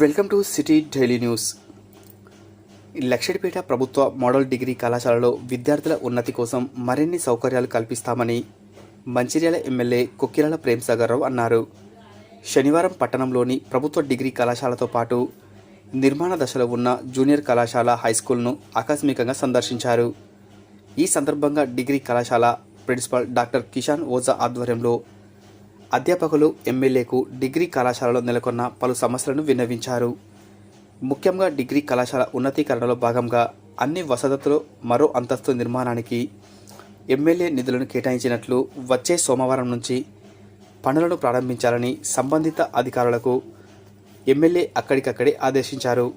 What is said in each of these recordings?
Welcome to city daily news. Lakshettipet ప్రభుత్వ model degree కళాశాలలో విద్యార్థుల ఉన్నతి కోసం మరిన్ని సౌకర్యాలు కల్పిస్తామని మంచిర్యాల ఎమ్మెల్యే కొక్కిరాల ప్రేమ్సాగర్రావు అన్నారు. శనివారం పట్టణంలోని ప్రభుత్వ డిగ్రీ కళాశాలతో పాటు నిర్మాణ దశలో ఉన్న జూనియర్ కళాశాల హైస్కూల్ను ఆకస్మికంగా సందర్శించారు. ఈ సందర్భంగా డిగ్రీ కళాశాల ప్రిన్సిపల్ డాక్టర్ కిషాన్ ఓజా ఆధ్వర్యంలో అధ్యాపకులు ఎమ్మెల్యేకు డిగ్రీ కళాశాలలో నెలకొన్న పలు సమస్యలను విన్నవించారు. ముఖ్యంగా డిగ్రీ కళాశాల ఉన్నతీకరణలో భాగంగా అన్ని వసతులు మరో అంతస్తు నిర్మాణానికి ఎమ్మెల్యే నిధులను కేటాయించినట్లు వచ్చే సోమవారం నుంచి పనులను ప్రారంభించాలని సంబంధిత అధికారులకు ఎమ్మెల్యే అక్కడికక్కడే ఆదేశించారు.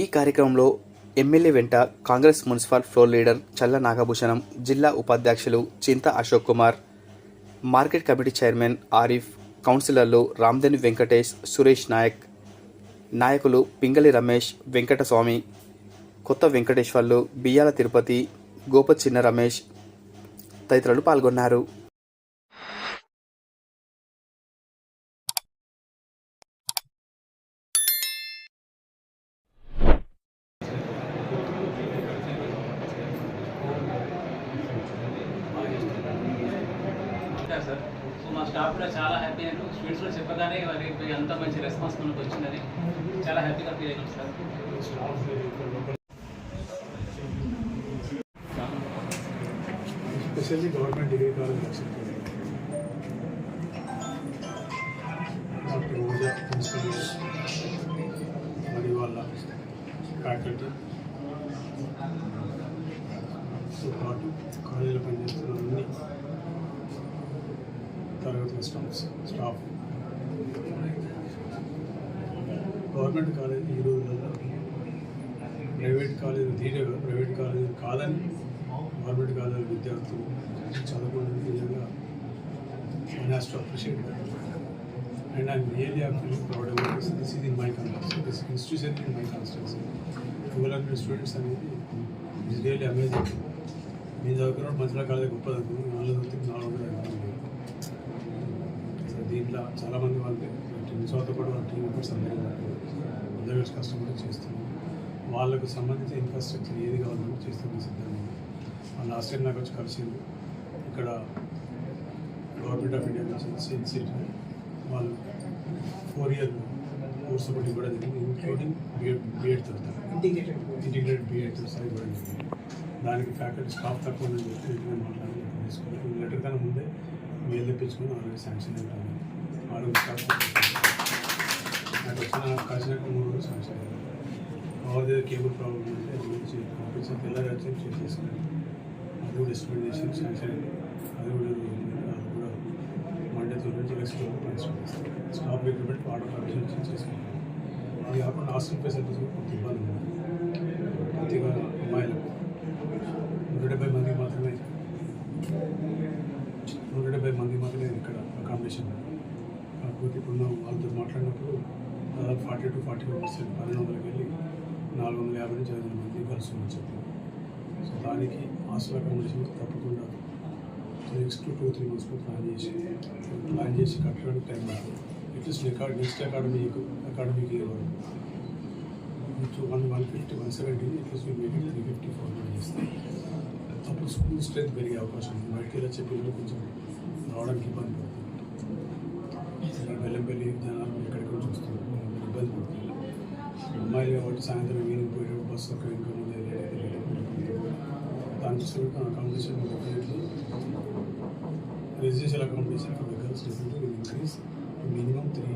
ఈ కార్యక్రమంలో ఎమ్మెల్యే వెంట కాంగ్రెస్ మున్సిపల్ ఫ్లోర్ లీడర్ చల్ల నాగభూషణం జిల్లా ఉపాధ్యక్షులు Chinta Ashok Kumar market committee chairman Arif కౌన్సిలర్లు రామ్దేని వెంకటేష్ సురేష్ నాయక్ నాయకులు పింగళి రమేష్ వెంకటస్వామి కొత్త వెంకటేశ్వర్లు బియ్యాల తిరుపతి గోప చిన్న రమేష్ తదితరులు పాల్గొన్నారు ఉంటారు సార్ సో మా స్టాఫ్ కూడా చాలా హ్యాపీ అండ్ స్టూడెంట్స్ కూడా చెప్పగానే వారికి అంత మంచి రెస్పాన్స్ మనకు వచ్చిందని చాలా హ్యాపీగా ఫీల్ అయ్యాం sir. Specially government degree college Laxmipur doctor ఊజా principal మరియు వాళ్ళ ఫ్యాకల్టీ తో పాటు కాలేజీలో పనిచేస్తున్న అన్ని తరగతుల స్టాఫ్స్ స్టాఫ్ గవర్నమెంట్ కాలేజ్ ఈ రోజులలో ప్రైవేట్ కాలేజీ ధీరగా ప్రైవేట్ కాలేజీ కాదని గవర్నమెంట్ కాలేజీ విద్యార్థులు చదువుకోవడం నిజంగా one has to appreciate and I'm really appreciate feeling proud about this ఇది my constituency this institution in my constituency twelve hundred students అనేది is really amazing మీ చదువుకున్న మధ్యలో కాలేజ్ గొప్ప నాలుగు నాలుగు దీంట్లో చాలామంది వాళ్ళు టీమ్ చదువుతో కూడా వాళ్ళ టీం మెంబర్స్ అందరూ కలిసి కష్టపడి చేస్తున్నాం వాళ్ళకు సంబంధించిన ఇన్ఫ్రాస్ట్రక్చర్ ఏది కావాలన్నా చేస్తాం సిద్ధంగా వాళ్ళు లాస్ట్ టైం నాకు వచ్చి కలిసింది. ఇక్కడ గవర్నమెంట్ ఆఫ్ ఇండియా నుంచి సిటీ వాళ్ళు ఫోర్ ఇయర్ కోర్స్ ఒకటి కూడా జరిగింది. ఇంక్లూడింగ్ బిఎడ్ బిఎడ్ తోటి ఇంటిగ్రేటెడ్ ఇంటిగ్రేటెడ్ బిఎడ్ సరి కూడా జరిగింది. దానికి ఫ్యాకల్టీ స్టాఫ్ తక్కువ ఉందని చెప్పి మాట్లాడి లెటర్ తీసుకోవాలి లెటర్ కన్నా ముందే మెయిల్ తెప్పించుకొని ఆల్రెడీ శాంక్షన్ ఉంటాను ఆరు నాకు వచ్చిన కాసినాక మూడు రోజులు శాంక్షన్ అయ్యారు కేబుల్ ప్రాబ్లం ఉంటే అది గురించి పంపించిన తెల్లగా వచ్చి చేసేసుకుని అది కూడా ఎస్టిమేట్ చేసి శాంక్షన్ అది కూడా అది కూడా మండే తొమ్మిది నుంచి నెక్స్ట్ ట్రాన్స్ఫర్ చేస్తాం స్టాఫ్ రిక్రూట్మెంట్ వాటర్ కమిషన్ చేసుకున్నాను అది కాకుండా హాస్టల్ ఫెసిలిటీస్ కూడా కొంత ఇబ్బంది ఉంది. Forty two forty five percent పన్నెండు వందలకి వెళ్ళి నాలుగు వందల యాభై నుంచి ఐదు వందల మంది కలిసి ఉండొచ్చు చెప్పారు. సో దానికి ఆశల కమిషన్ తప్పకుండా నెక్స్ట్ టూ త్రీ మంత్స్లో ప్లాన్ చేసి ప్లాన్ చేసి కట్టడానికి టైం పడుతుంది. అట్లీస్ట్ రికార్డ్ నెక్స్ట్ అకాడమీ అకాడమీకి ఇవ్వడం one one fifty one seventy at least make it three fifty four చేస్తాం అప్పుడు స్కూల్ స్ట్రెంత్ పెరిగే అవకాశం ఉంది. బయటకి వెళ్ళి వచ్చే పిల్లలు కొంచెం రావడానికి ఇబ్బంది కాబట్టి సాయంత్రం ఈవినింగ్ పోయేటప్పుడు బస్సు ఒక ఇంకా ముందు దానికి వస్తే accommodation definitely residential accommodation for the girls definitely will increase minimum three